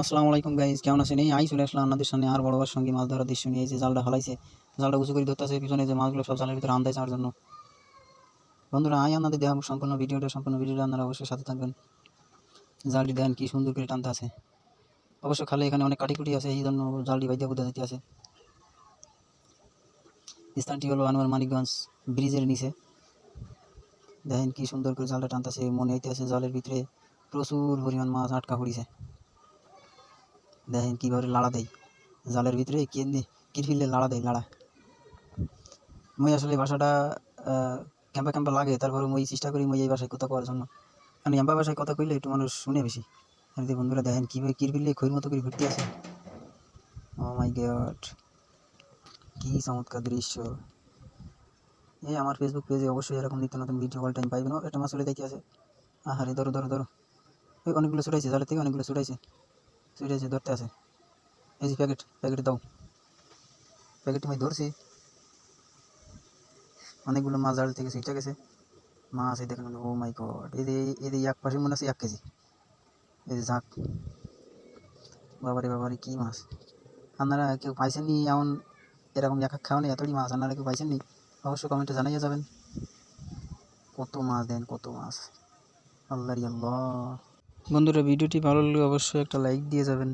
আসসালামু আলাইকুম গাইজ কেমন আছেন? এই আই চলে আসলাম আপনাদের সামনে আর বড় সঙ্গে মাছ ধরার দৃশ্য নিয়ে। যে জালটা হালাইছে, জালটা উঁচু করে ধরতেছে, পিছনে যে মাছগুলো সব জালের ভিতরে আন্দায় চাওয়ার জন্য। বন্ধুরা, আই আপনাদের দেখাবো সম্পূর্ণ ভিডিওটা সম্পূর্ণ ভিডিওটা আপনারা অবশ্যই সাথে থাকবেন। জালটি দেন, কি সুন্দর করে টানতে আছে। অবশ্য খালে এখানে অনেক কাটিকুটি আছে, এই জন্য জালটি বাইতে বুঝতে যেতে আছে। স্থানটি হলো আনোয়ার মানিকগঞ্জ ব্রিজের নিচে। দেখেন কি সুন্দর করে জালটা টানতেছে, মনে হইতে আছে জালের ভিতরে প্রচুর পরিমাণ মাছ আটকা পড়িছে। দেখেন কীভাবে লাড়া দেয়। জালের ভিতরে কিরফিলে লাড়া দেয় লাড়া। মই আসলে ভাষাটা ক্যাম্পা ক্যাম্পা লাগে, তারপরে মই চেষ্টা করি মই এই ভাষায় কথা করার জন্য। কারণ ক্যাম্পা ভাষায় কথা কইলে একটু মানুষ শুনে বেশি। আর বন্ধুরা দেখেন কীভাবে কিরফিলে খৈর মতো করে ঘুরতে আছে ও মাই গড কী চমৎকার দৃশ্য। এই আমার ফেসবুক পেজে অবশ্যই এরকম নিত্য নতুন ভিডিও অল টাইম পাইবেন। একটা মাছ চলে দেখে আছে আহারে, ধরো ধরো ধরো। অনেকগুলো ছুটাইছে, জালের থেকে অনেকগুলো ছুটাইছে। ছুটাইছে ধরতে আছে। এই যে প্যাকেট প্যাকেট দাও। প্যাকেট আমি ধরছি। অনেকগুলো মাছ জাল থেকে ছিটে গেছে। মাছ এই দেখেন ও মাই গড এই এই এক পাশে মনে আছে এক কেজি। এই যে, ঝাঁক। বাবারে বাবারে, কী মাছ। আপনারা কেউ পাইছেন নি? এমন এরকম এক খাওয়ানি এতটি মাছ আপনারা কেউ পাইছেন নি? অবশ্যই কমেন্টে জানাইয়া যাবেন। কত মাছ দেন, কত মাছ। আল্লাহ আল্লাহ। বন্ধুরা ভিডিওটি ভালো লাগলে অবশ্যই একটা লাইক দিয়ে যাবেন।